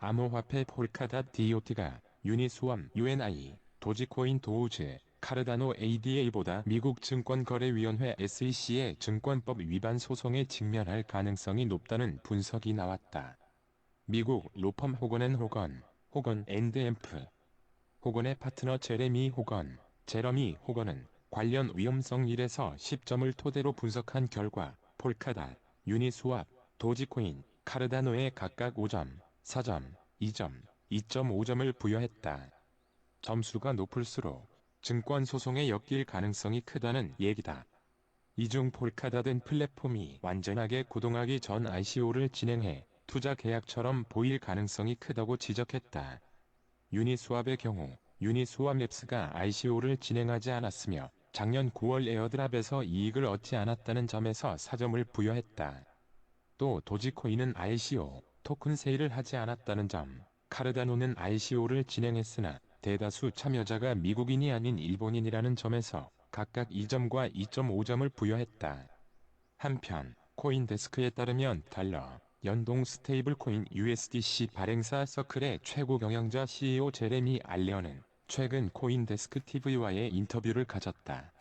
암호화폐 폴카닷 DOT가 유니스왑 UNI, 도지코인 도우즈, 카르다노 ADA보다 미국 증권거래위원회 SEC의 증권법 위반 소송에 직면할 가능성이 높다는 분석이 나왔다. 미국 로펌 호건앤 호건, 호건 앤드 앰프, 호건의 파트너 제레미 호건, 제러미 호건은 관련 위험성 1에서 10점을 토대로 분석한 결과 폴카닷, 유니스왑, 도지코인, 카르다노에 각각 5점, 4점, 2점, 2.5점을 부여했다. 점수가 높을수록 증권 소송에 엮일 가능성이 크다는 얘기다. 이중 폴카닷은 플랫폼이 완전하게 구동하기 전 ICO를 진행해 투자 계약처럼 보일 가능성이 크다고 지적했다. 유니스왑의 경우 유니스왑 랩스가 ICO를 진행하지 않았으며 작년 9월 에어드랍에서 이익을 얻지 않았다는 점에서 4점을 부여했다. 또 도지코인은 ICO, 토큰 세일을 하지 않았다는 점, 카르다노는 ICO를 진행했으나 대다수 참여자가 미국인이 아닌 일본인이라는 점에서 각각 2점과 2.5점을 부여했다. 한편 코인데스크에 따르면 달러, 연동 스테이블 코인 USDC 발행사 서클의 최고 경영자 CEO 제레미 알레어는 최근 코인데스크 TV와의 인터뷰를 가졌다.